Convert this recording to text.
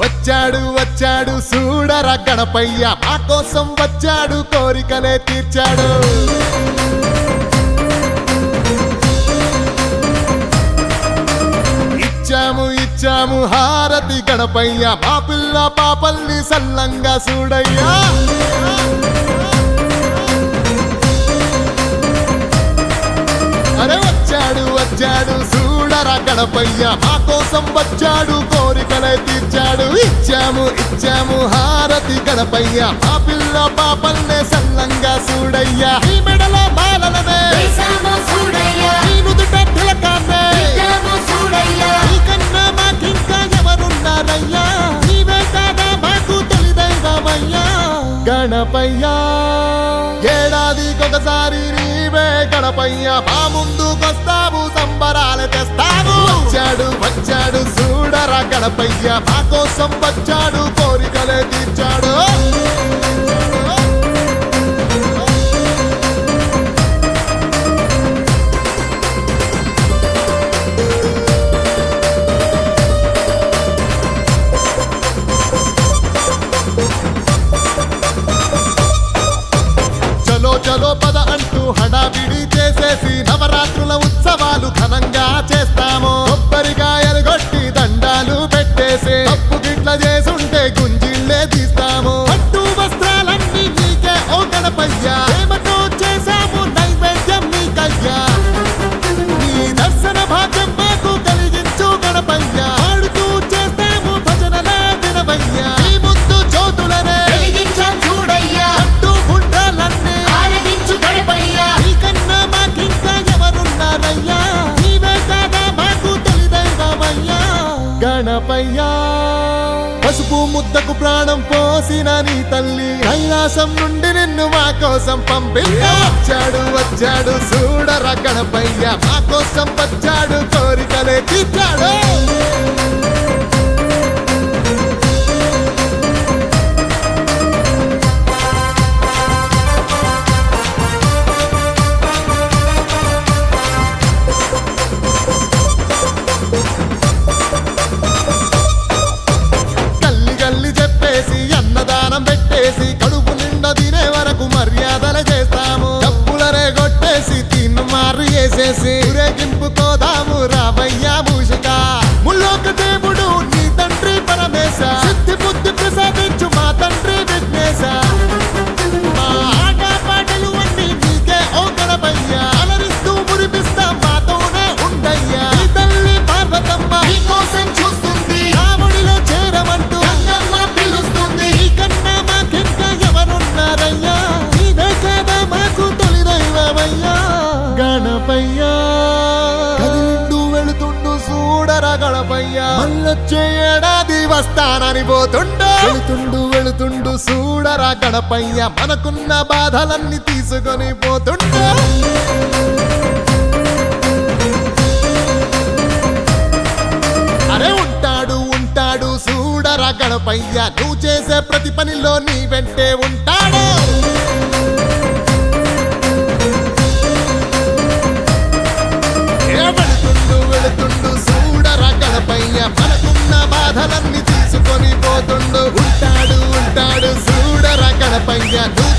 వచ్చాడు వచ్చాడు చూడరా గణపయ్య. మా కోసం వచ్చాడు కోరికలే తీర్చాడు. ఇచ్చాము హారతి గణపయ్య మా పిల్ల పాపల్ని సల్లంగా చూడయ్యా. అరే వచ్చాడు వచ్చాడు చూడరా గణపయ్య మా కోసం వచ్చాడు కోరికలే తీర్చాడు. ఇచ్చాము ఇచ్చాము హారతి గణపయ్య మా పిల్ల పాపల్నే సల్లంగా చూడయ్యా. ఈ మెడల వేసాము చూడయ్యా. గణపయ్యా ఏడాదికొకసారి నీవే గణపయ్య మా ముందుకొస్తావు సంబరాలు తెస్తావు. వచ్చాడు వచ్చాడు చూడరా కడపయ్యా మా కోసం వచ్చాడు కోరికలే తీర్చాడు. హడావిడి చేసేసి నవరాత్రుల ఉత్సవాలు ఘనంగా చేస్తాము. గణపయ్యా పసుపు ముద్దకు ప్రాణం పోసిన నీ తల్లి కైలాసం నుండి నిన్ను మా కోసం పంపించా వచ్చాడు వచ్చాడు చూడరా గణపయ్య. మా కోసం వచ్చాడు కోరికలే తీర్చాడు. రావయ్యా మూషిక ముల్లోక దేవుడు నీ తండ్రి పరమేశ. సిద్ధి బుద్ధి ప్రసాదించు మా తండ్రి విఘ్నేశ. మా ఆట పాటలు అన్ని నీకే ఓ గణపయ్య అలరిస్తూ మురిపిస్తాం మాతోనే ఉండయ్యా. ఈ తల్లి పార్వతమ్మ నీకోసం చూస్తుంది. రాముడిలో చేరమంటూ పిలుస్తుంది. నీకన్నా మాకింకా ఎవరున్నారయ్యా? నీవే కాదా మాకు తొలి దైవమయ్యా. గణపయ్యా. చూడరా గణపయ్యా మళ్ళొచ్చే ఏడాది వస్తానని పోతుండు వెళుతుండు వెళుతుండు చూడరా గణపయ్య మనకున్న బాధలన్నీ తీసుకొని పోతుండు అరే ఉంటాడు ఉంటాడు చూడరా గణపయ్య నువ్వు చేసే ప్రతి పనిలో నీ వెంటే ఉంటాడు. got no